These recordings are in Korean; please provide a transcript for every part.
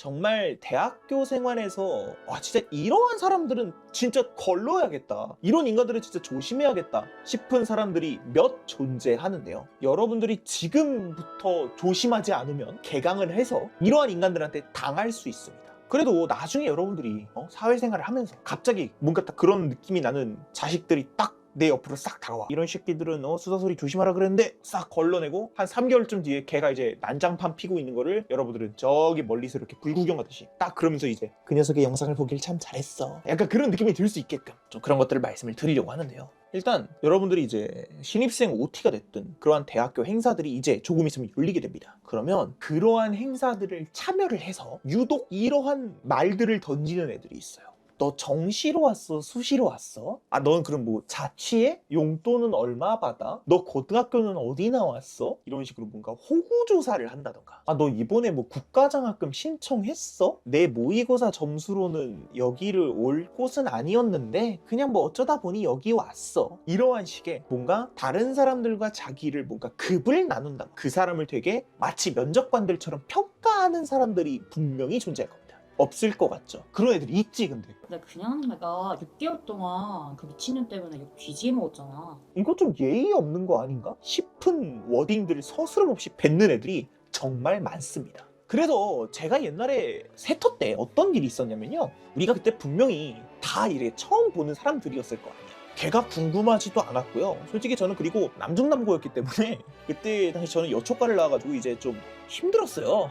정말 대학교 생활에서 와 진짜 이러한 사람들은 진짜 걸러야겠다. 이런 인간들은 진짜 조심해야겠다 싶은 사람들이 몇 존재하는데요. 여러분들이 지금부터 조심하지 않으면 개강을 해서 이러한 인간들한테 당할 수 있습니다. 그래도 나중에 여러분들이 어, 사회생활을 하면서 갑자기 뭔가 딱 그런 느낌이 나는 자식들이 딱 내 옆으로 싹 다가와 이런 새끼들은 어, 수다소리 조심하라 그랬는데 싹 걸러내고 한 3개월쯤 뒤에 걔가 이제 난장판 피고 있는 거를 여러분들은 저기 멀리서 이렇게 불구경 하듯이 딱 그러면서 이제 그 녀석의 영상을 보길 참 잘했어 약간 그런 느낌이 들 수 있게끔 좀 그런 것들을 말씀을 드리려고 하는데요 일단 여러분들이 이제 신입생 OT가 됐든 그러한 대학교 행사들이 이제 조금 있으면 열리게 됩니다. 그러면 그러한 행사들을 참여를 해서 유독 이러한 말들을 던지는 애들이 있어요. 너 정시로 왔어? 수시로 왔어? 아, 넌 그럼 뭐 자취해? 용돈은 얼마 받아? 너 고등학교는 어디 나왔어? 이런 식으로 뭔가 호구조사를 한다던가. 아, 너 이번에 뭐 국가장학금 신청했어? 내 모의고사 점수로는 여기를 올 곳은 아니었는데 그냥 뭐 어쩌다 보니 여기 왔어. 이러한 식의 뭔가 다른 사람들과 자기를 뭔가 급을 나눈다. 그 사람을 되게 마치 면접관들처럼 평가하는 사람들이 분명히 존재할 겁니다. 없을 것 같죠. 그런 애들이 있지 근데. 근데 그냥 내가 6개월 동안 그 미친년 때문에 욕 뒤지게 먹었잖아. 이거 좀 예의 없는 거 아닌가? 싶은 워딩들을 서스럼없이 뱉는 애들이 정말 많습니다. 그래서 제가 옛날에 세터 때 어떤 일이 있었냐면요. 우리가 그때 분명히 다 이래 처음 보는 사람들이었을 거 아니에요. 걔가 궁금하지도 않았고요. 솔직히 저는 그리고 남중남고였기 때문에 그때 당시 저는 여초과를 나와가지고 이제 좀 힘들었어요.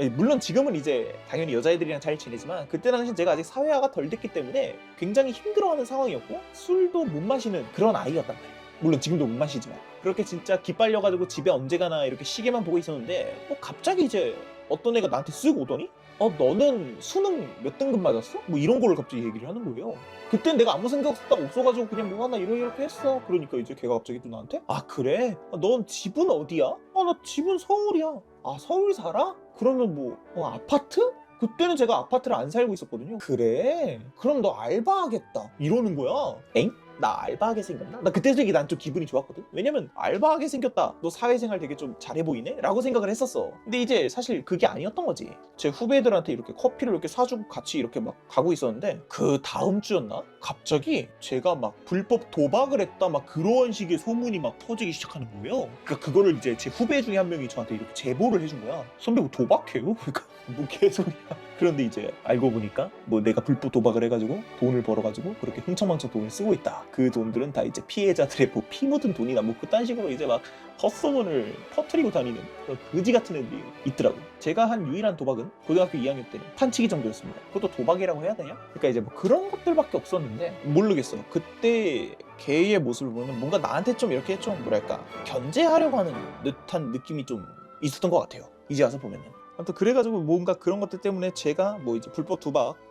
예, 물론 지금은 이제 당연히 여자애들이랑 잘 지내지만 그때 당시 제가 아직 사회화가 덜 됐기 때문에 굉장히 힘들어하는 상황이었고 술도 못 마시는 그런 아이였단 말이에요. 물론 지금도 못 마시지만 그렇게 진짜 기빨려가지고 집에 언제 가나 이렇게 시계만 보고 있었는데 뭐 갑자기 이제 어떤 애가 나한테 쓱 오더니 어 너는 수능 몇 등급 맞았어? 뭐 이런 거를 갑자기 얘기를 하는 거예요. 그땐 내가 아무 생각 딱 없어가지고 그냥 뭐 하나 이렇게 이렇게 했어. 그러니까 이제 걔가 갑자기 또 나한테 아 그래? 아, 넌 집은 어디야? 아 나 집은 서울이야. 아 서울 살아? 그러면 뭐 어, 아파트? 그때는 제가 아파트를 안 살고 있었거든요. 그래? 그럼 너 알바하겠다. 이러는 거야. 엥? 나 알바하게 생겼나? 나 그때 되게 난 좀 기분이 좋았거든. 왜냐면 알바하게 생겼다. 너 사회생활 되게 좀 잘해 보이네? 라고 생각을 했었어. 근데 이제 사실 그게 아니었던 거지. 제 후배들한테 이렇게 커피를 이렇게 사주고 같이 이렇게 막 가고 있었는데 그 다음 주였나? 갑자기 제가 막 불법 도박을 했다 막 그런 식의 소문이 막 퍼지기 시작하는 거예요. 그러니까 그거를 이제 제 후배 중에 한 명이 저한테 이렇게 제보를 해준 거야. 선배 뭐 도박해요? 그러니까 뭐 개소리야. 그런데 이제 알고 보니까 뭐 내가 불법 도박을 해가지고 돈을 벌어가지고 그렇게 흥청망청 돈을 쓰고 있다. 그 돈들은 다 이제 피해자들의 뭐 피 묻은 돈이나 뭐 그딴 식으로 이제 막 헛소문을 퍼뜨리고 다니는 그런 그지 같은 애들이 있더라고. 제가 한 유일한 도박은 고등학교 2학년 때 판치기 정도였습니다. 그것도 도박이라고 해야 되냐? 그러니까 이제 뭐 그런 것들밖에 없었는데 모르겠어. 그때 걔의 모습을 보면 뭔가 나한테 좀 이렇게 좀 뭐랄까 견제하려고 하는 듯한 느낌이 좀 있었던 것 같아요. 이제 와서 보면은. 아무튼 그래가지고 뭔가 그런 것들 때문에 제가 뭐 이제 불법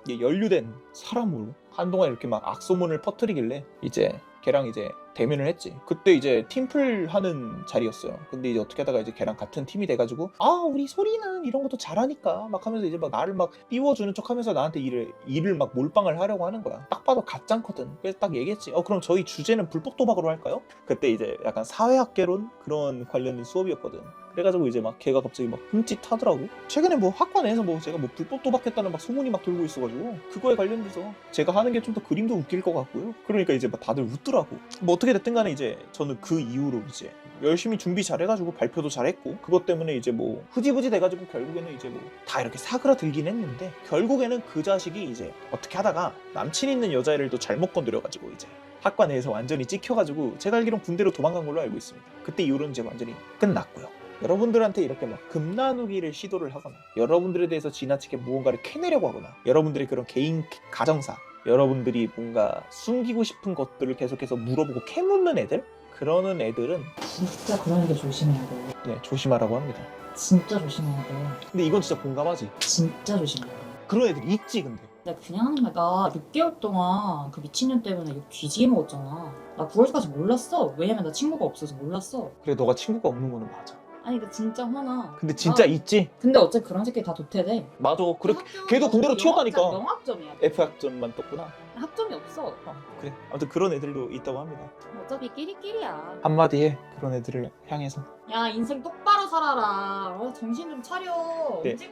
에 연루된 사람으로 한동안 이렇게 막 악소문을 퍼뜨리길래 이제 걔랑 이제 대면을 했지. 그때 이제 팀플 하는 자리였어요. 근데 이제 어떻게 하다가 이제 걔랑 같은 팀이 돼가지고 아 우리 소리는 이런 것도 잘하니까 막 하면서 이제 막 나를 막 띄워주는 척하면서 나한테 일을 일을 막 몰빵을 하려고 하는 거야. 딱 봐도 가짱거든. 그래서 딱 얘기했지. 어 그럼 저희 주제는 불법 도박으로 할까요? 그때 이제 약간 사회학개론 그런 관련된 수업이었거든. 그래가지고 이제 막 걔가 갑자기 막 흠칫하더라고. 최근에 뭐 학과 내에서 뭐 제가 뭐 불법 도박했다는 막 소문이 막 돌고 있어가지고 그거에 관련돼서 제가 하는 게 좀 더 그림도 웃길 것 같고요. 그러니까 이제 막 다들 웃더라고. 뭐 어떻게 됐든 간에 이제 저는 그 이후로 이제 열심히 준비 잘해가지고 발표도 잘했고 그것 때문에 이제 뭐 흐지부지 돼가지고 결국에는 이제 뭐 다 이렇게 사그라들긴 했는데 결국에는 그 자식이 이제 어떻게 하다가 남친 있는 여자애를 또 잘못 건드려가지고 이제 학과 내에서 완전히 찍혀가지고 제가 알기론 군대로 도망간 걸로 알고 있습니다. 그때 이후로는 이제 완전히 끝났고요. 여러분들한테 이렇게 막 금나누기를 시도를 하거나 여러분들에 대해서 지나치게 무언가를 캐내려고 하거나 여러분들의 그런 개인 가정사 여러분들이 뭔가 숨기고 싶은 것들을 계속해서 물어보고 캐묻는 애들 그러는 애들은 진짜 그런 게 조심해야 돼. 네, 조심하라고 합니다. 진짜 조심해야 돼. 근데 이건 진짜 공감하지. 진짜 조심해야 돼. 그런 애들이 있지 근데. 근데 그냥 내가 6개월 동안 그 미친년 때문에 욕 뒤지게 먹었잖아. 나 9월까지 몰랐어. 왜냐면 나 친구가 없어서 몰랐어. 그래 너가 친구가 없는 거는 맞아. 아니 나 진짜 화나. 근데 진짜 아, 있지. 근데 어차피 그런 새끼 다 도태돼. 맞아. 그렇게 학교는 걔도 군대로 튀었다니까. 영학점이야. F 학점만 떴구나. 학점이 없어. 어, 그래. 아무튼 그런 애들도 있다고 합니다. 어차피 끼리끼리야. 한마디 해. 그런 애들을 향해서. 야 인생 똑바로 살아라. 어, 정신 좀 차려. 네. 일찍-